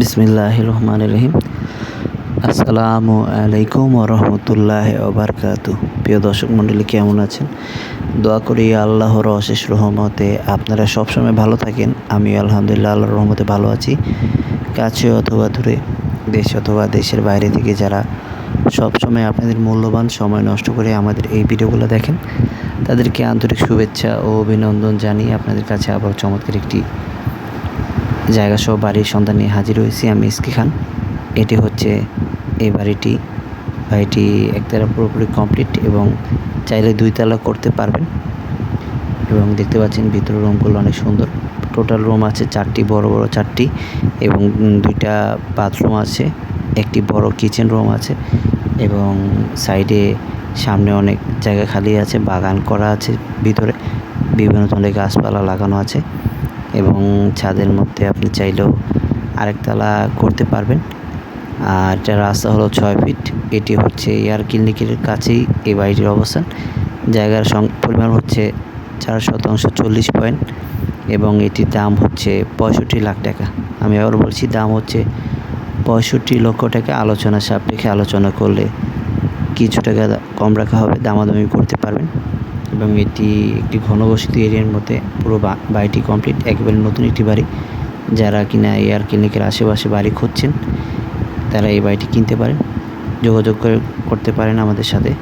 বিসমিল্লাহ রহমান রহিম। আসসালামু আলাইকুম রহমতুল্লাহ ওবরকাত প্রিয় দর্শক মণ্ডলী, কেমন আছেন? দোয়া করি আল্লাহর অশেষ রহমতে আপনারা সবসময় ভালো থাকেন। আমি আলহামদুলিল্লাহ আল্লাহর রহমতে ভালো আছি। কাছে অথবা দূরে, দেশ অথবা দেশের বাইরে থেকে যারা সবসময় আপনাদের মূল্যবান সময় নষ্ট করে আমাদের এই ভিডিওগুলো দেখেন, তাদেরকে আন্তরিক শুভেচ্ছা ও অভিনন্দন জানিয়ে আপনাদের কাছে আবার চমৎকার একটি জায়গা সহ বাড়ির সন্ধান নিয়ে হাজির হয়েছি আমি ইস্কি খান। এটি হচ্ছে এই বাড়িটি। বাড়িটি একতলা পুরোপুরি কমপ্লিট এবং চাইলে দুইতলা করতে পারবেন। এবং দেখতে পাচ্ছেন ভিতরের রুমগুলো অনেক সুন্দর। টোটাল রুম আছে চারটি, বড় বড় চারটি এবং দুইটা বাথরুম আছে, একটি বড় কিচেন রুম আছে এবং সাইডে সামনে অনেক জায়গা খালি আছে, বাগান করা আছে ভিতরে। বিভিন্ন ধরনের গাছপালা লাগানো আছে। এবং ছাদের মধ্যে আপনি চাইলেও আরেকতলা করতে পারবেন। আর এটা রাস্তা হলো ছয় ফিট। এটি হচ্ছে এয়ার ক্লিনিকের কাছেই এই বাড়িটির অবস্থান। জায়গার পরিমাণ হচ্ছে চার শতাংশ চল্লিশ পয়েন্ট এবং এটির দাম হচ্ছে পঁয়ষট্টি লাখ টাকা। আমি আবার বলছি, দাম হচ্ছে পঁয়ষট্টি লক্ষ টাকা। আলোচনা সাপেক্ষে আলোচনা করলে কিছু টাকা কম রাখা হবে, দামাদামি করতে পারবেন। এবং এটি একটি ঘনবসতি এরিয়ার মধ্যে পুরো বাড়িটি কমপ্লিট একেবারে নতুন একটি বাড়ি। যারা কিনা এয়ার ক্লিনিকের আশেপাশে বাড়ি খুঁজছেন, তারা এই বাড়িটি কিনতে পারেন। যোগাযোগ করতে পারেন আমাদের সাথে।